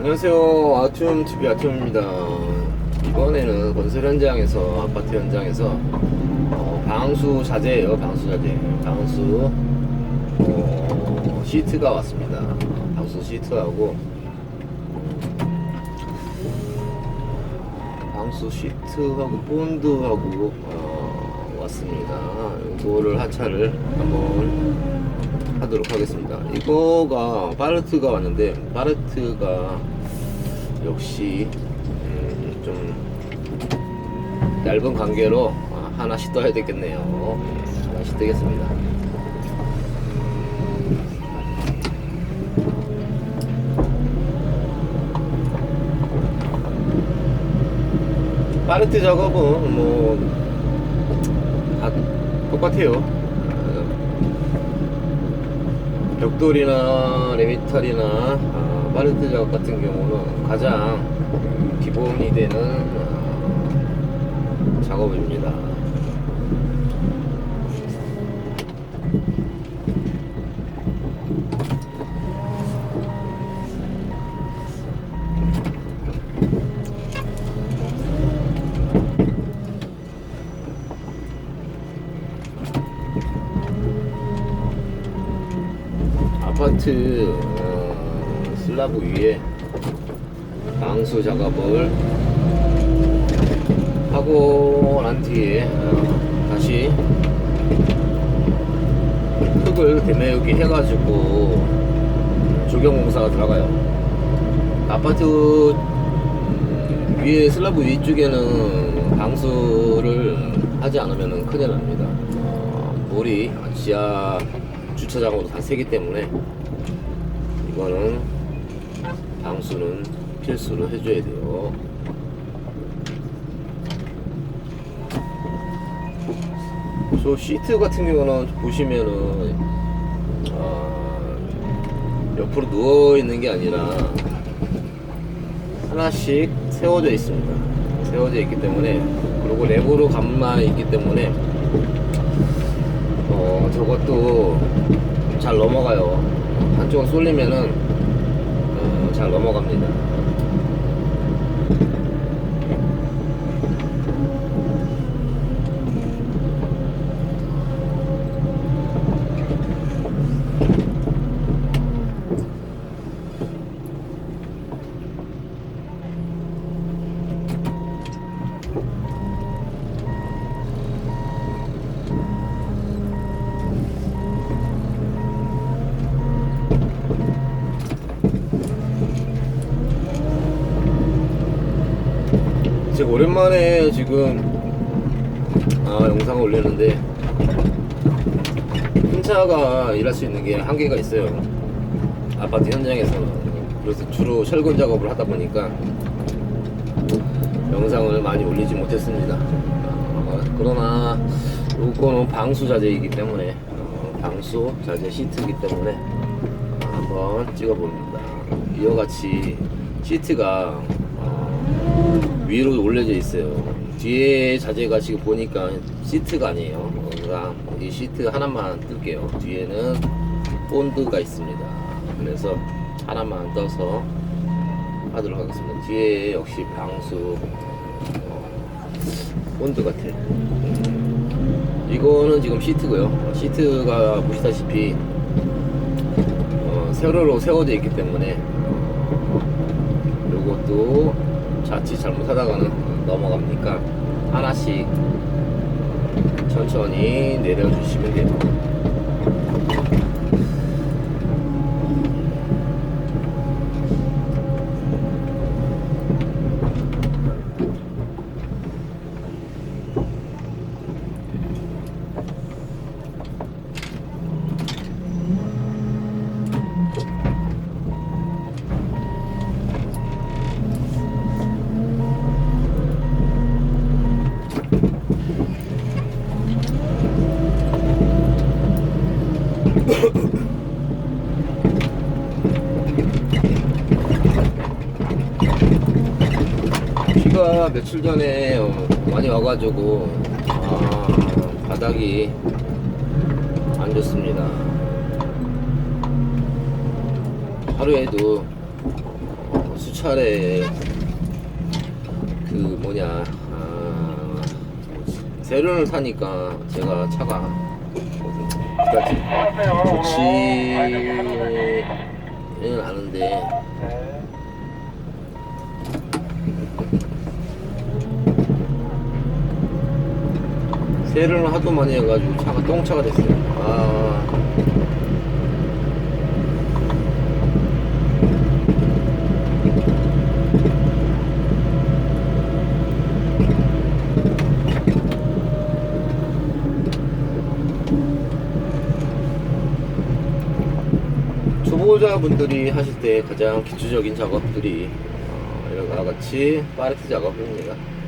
안녕하세요. 아툼 TV 아툼입니다. 이번에는 건설 현장에서 아파트 현장에서 어, 방수 자재예요. 방수 자재. 방수 어, 시트가 왔습니다. 방수 시트하고 방수 시트하고 본드하고 어, 왔습니다. 이거를 하차를 한번 하도록 하겠습니다. 이거가 파르트가 왔는데 파르트가 역시 음, 좀 얇은 관계로 아, 하나씩 떠야 되겠네요. 네, 하나씩 뜨겠습니다. 파르트 작업은 뭐다 똑같아요. 어, 벽돌이나 레미탈이나 아, 파르트 작업 같은 경우는 가장 기본이 되는 아, 작업입니다. 아파트 어, 슬라브 위에 방수 작업을 하고 난 뒤에 어, 다시 흙을 대매우기 해가지고 조경 공사가 들어가요. 아파트 음, 위에 슬라브 위쪽에는 방수를 하지 않으면 큰일 납니다. 어, 물이 지하 주차장으로 다 새기 때문에 이거는 방수는 필수로 해줘야 돼요. 저 시트 같은 경우는 보시면은 어, 옆으로 누워 있는 게 아니라 하나씩 세워져 있습니다. 세워져 있기 때문에 그리고 랩으로 감만 있기 때문에 어, 저것도 잘 넘어가요. 한쪽은 쏠리면은 어, 잘 넘어갑니다. 오랜만에 지금 아 영상을 올리는데 혼자가 일할 수 있는 게 한계가 있어요. 아파트 현장에서는 그래서 주로 철근 작업을 하다 보니까 영상을 많이 올리지 못했습니다. 아, 그러나 이거는 방수 자재이기 때문에 어, 방수 자재 시트이기 때문에 한번 찍어봅니다. 이와 같이 시트가 어, 위로 올려져 있어요. 뒤에 자재가 지금 보니까 시트가 아니에요. 이 시트 하나만 뜰게요. 뒤에는 본드가 있습니다. 그래서 하나만 떠서 하도록 하겠습니다. 뒤에 역시 방수 어, 본드 같아. 음, 이거는 지금 시트고요. 시트가 보시다시피 어, 세로로 세워져 있기 때문에 요것도 자칫 잘못하다가는 넘어갑니까? 하나씩 천천히 내려주시면 비가 며칠 전에 어, 많이 와가지고 아, 바닥이 안 좋습니다. 하루에도 어, 수차례 그 뭐냐 아? 세련을 타니까 제가 차가 좋지는 않은데 세련을 하도 많이 해가지고 차가 똥차가 됐어요. 아. 초보자분들이 하실 때 가장 기초적인 작업들이 어, 이런 같이 파레트 작업입니다.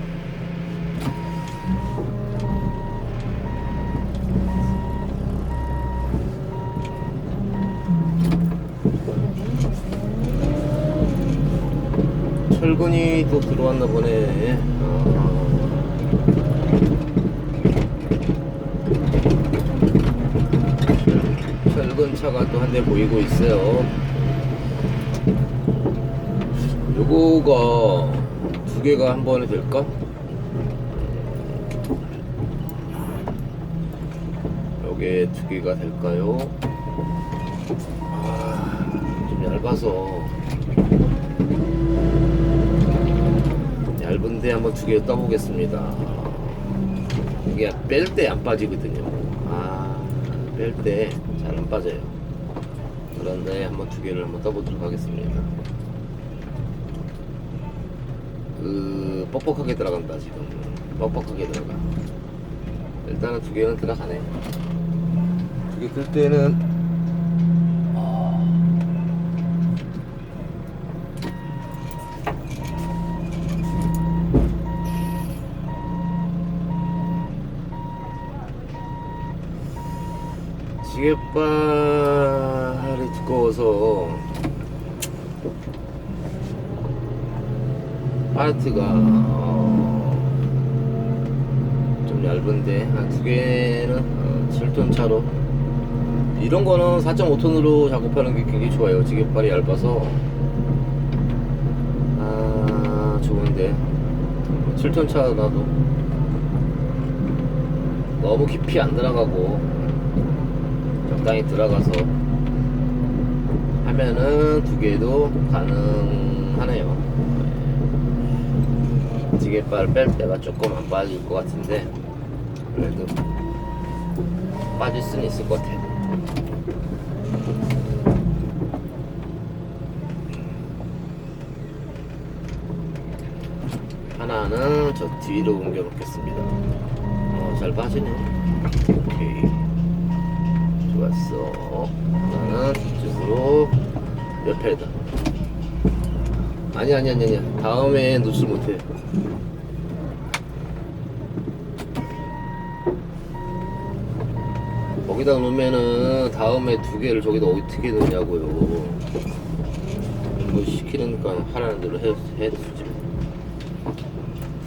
철근이 또 들어왔나 보네. 어. 철근 차가 또 한 대 보이고 있어요. 요거가 두 개가 한 번에 될까? 요게 두 개가 될까요? 아, 좀 얇아서 얇은데 한번 두 개 떠보겠습니다. 이게 뺄 때 안 빠지거든요. 아, 뺄 때 잘 안 빠져요. 그런데 한번 두 개를 한번 떠보도록 하겠습니다. 그, 뻑뻑하게 들어간다, 지금. 뻑뻑하게 들어가. 일단은 두 개는 들어가네. 두개들 때는, 지게발이 두꺼워서 파르트가 어, 좀 얇은데 한 두 개는 어, 7톤 차로. 이런 거는 4.5톤으로 작업하는 게 굉장히 좋아요. 지게발이 얇아서. 아 좋은데. 7톤 차 나도. 너무 깊이 안 들어가고 적당히 들어가서 하면은 두 개도 가능하네요. 네. 지게발 뺄 때가 조금 안 빠질 것 같은데 그래도 빠질 수는 있을 것 같아요. 하나는 저 뒤로 옮겨 놓겠습니다. 어, 잘 빠지네. 오케이. 좋았어. 하나는 뒤쪽으로 옆에다. 아니, 아니, 아니, 아니. 다음에 노출 못해. 거기다 놓으면은 다음에 두 개를 저기다 어떻게 넣냐고요. 뭐 시키니까 하라는 대로 해, 해주지.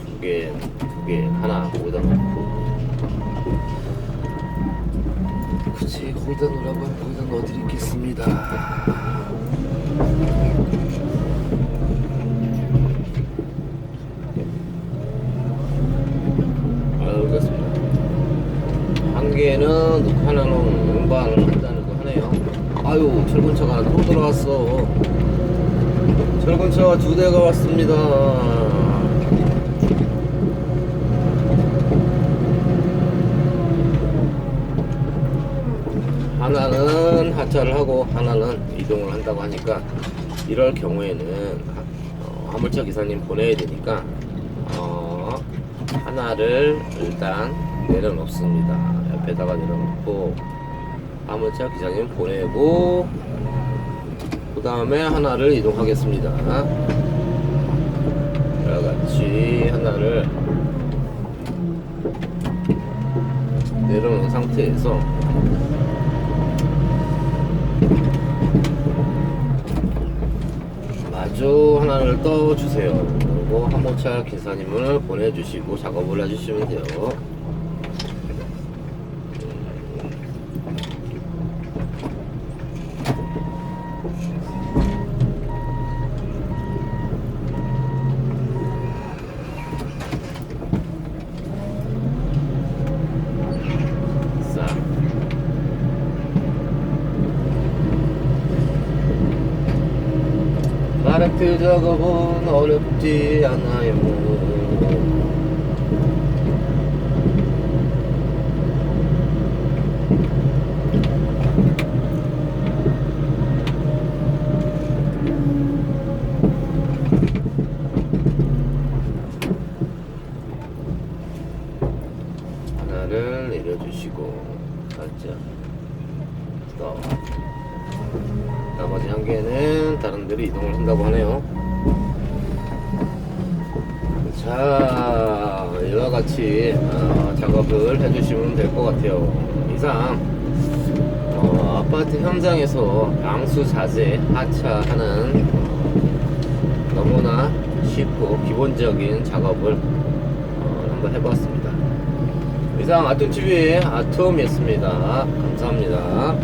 두 개, 두 개, 하나 거기다 놓고. 그치 거기다 하면 거기다 넣어드리겠습니다. 알겠습니다. 한 개는 넣고 하나는 운반을 한다는 거 하네요. 아유 철근차가 또 들어왔어. 철근차가 두 대가 왔습니다 하나는 하차를 하고 하나는 이동을 한다고 하니까 이럴 경우에는 어, 화물차 기사님 보내야 되니까 어, 하나를 일단 내려놓습니다. 옆에다가 내려놓고 화물차 기사님 보내고 그 다음에 하나를 이동하겠습니다. 같이 하나를 내려놓은 상태에서 마주 하나를 떠주세요. 그리고 화물차 기사님을 보내주시고 작업을 해주시면 돼요. 바레트 작업은 어렵지 않아요. 이동을 한다고 하네요 자 이와 같이 어, 작업을 해주시면 될 것 같아요. 이상 어, 아파트 현장에서 방수 자재 하차하는 어, 너무나 쉽고 기본적인 작업을 어, 한번 해보았습니다. 이상 아톰TV의 아톰이었습니다. 감사합니다